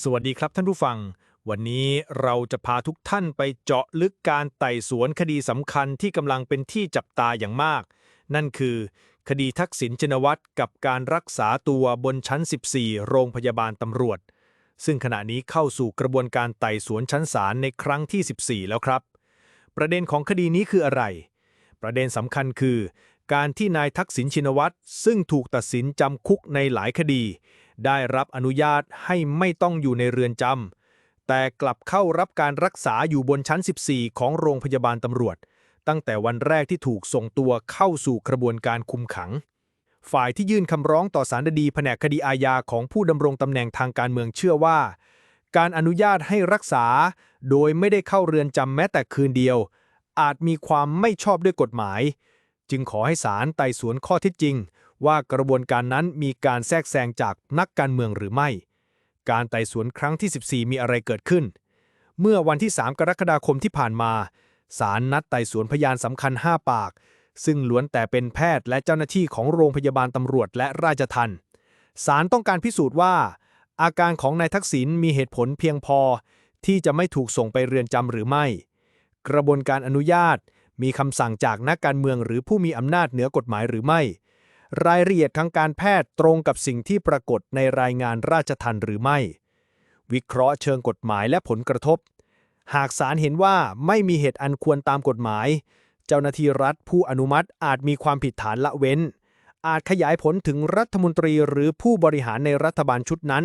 สวัสดีครับท่านผู้ฟัง วันนี้เราจะพาทุกท่านไปเจาะลึกการไต่สวนคดีสำคัญที่กำลังเป็นที่จับตาอย่างมาก นั่นคือ คดีทักษิณชินวัตรกับการรักษาตัวบนชั้น 14 โรงพยาบาลตำรวจ ซึ่งขณะนี้เข้าสู่กระบวนการไต่สวนชั้นศาลในครั้งที่ 14 แล้วครับ ประเด็นของคดีนี้คืออะไร ประเด็นสำคัญคือ การที่นายทักษิณชินวัตรซึ่งถูกตัดสินจำคุกในหลายคดี ได้รับอนุญาตให้ไม่ต้องอยู่ในเรือนจำแต่กลับเข้ารับการรักษาอยู่บนชั้น 14 ของโรงพยาบาลตำรวจ ตั้งแต่วันแรกที่ถูกส่งตัวเข้าสู่กระบวนการคุมขัง ฝ่ายที่ยื่นคำร้องต่อสารดีแผนกคดีอาญาของผู้ดำรงตำแหน่งทางการเมืองเชื่อว่า การอนุญาตให้รักษา โดยไม่ได้เข้าเรือนจำแม้แต่คืนเดียว อาจมีความไม่ชอบด้วยกฎหมาย จึงขอให้ศาลไต่สวนข้อเท็จจริง ว่ากระบวนการนั้นมีการแทรกแซงจากนักการเมืองหรือไม่ การไต่สวนครั้งที่ 14 มีอะไรเกิดขึ้น เมื่อวันที่ 3 กรกฎาคมที่ผ่านมาศาลนัดไต่สวนพยานสำคัญ 5 ปาก ซึ่งล้วนแต่เป็นแพทย์และเจ้าหน้าที่ของโรงพยาบาลตำรวจและราชทัณฑ์ศาลต้องการพิสูจน์ว่า อาการของนายทักษิณมีเหตุผลเพียงพอ ที่จะไม่ถูกส่งไปเรือนจำหรือไม่ กระบวนการอนุญาตมีคำสั่งจากนักการเมืองหรือผู้มีอำนาจเหนือกฎหมายหรือไม่ รายละเอียดทางการแพทย์ตรงกับสิ่งที่ปรากฏในรายงานราชทัณฑ์หรือไม่ วิเคราะห์เชิงกฎหมายและผลกระทบ หากศาลเห็นว่าไม่มีเหตุอันควรตามกฎหมาย เจ้าหน้าที่รัฐผู้อนุมัติอาจมีความผิดฐานละเว้น อาจขยายผลถึงรัฐมนตรีหรือผู้บริหารในรัฐบาลชุดนั้น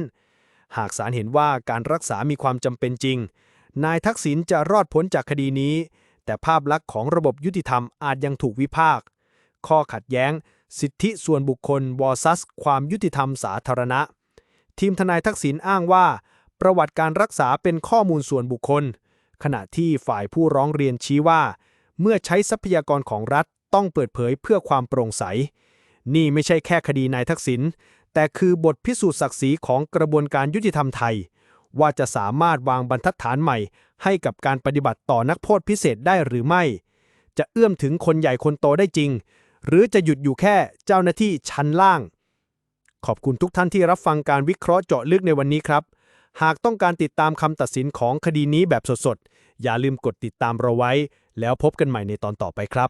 หากศาลเห็นว่าการรักษามีความจำเป็นจริง นายทักษิณจะรอดพ้นจากคดีนี้ แต่ภาพลักษณ์ของระบบยุติธรรมอาจยังถูกวิพากษ์ข้อขัดแย้ง สิทธิส่วนบุคคลวอซัส ความยุติธรรมสาธารณะ ทีมทนายทักษิณอ้างว่า ประวัติการรักษาเป็นข้อมูลส่วนบุคคล ขณะที่ฝ่ายผู้ร้องเรียนชี้ว่า เมื่อใช้ทรัพยากรของรัฐต้องเปิดเผยเพื่อความโปร่งใส นี่ไม่ใช่แค่คดีนายทักษิณแต่คือบทพิสูจน์ศักดิ์ศรีของกระบวนการยุติธรรมไทย ว่าจะสามารถวางบรรทัดฐานใหม่ ให้กับการปฏิบัติต่อนักโทษพิเศษได้หรือไม่ จะเอื้อมถึงคนใหญ่คนโตได้จริง หรือจะหยุดอยู่แค่เจ้าหน้าที่ชั้นล่าง ขอบคุณทุกท่านที่รับฟังการวิเคราะห์เจาะลึกในวันนี้ครับ หากต้องการติดตามคำตัดสินของคดีนี้แบบสดๆ อย่าลืมกดติดตามเราไว้ แล้วพบกันใหม่ในตอนต่อไปครับ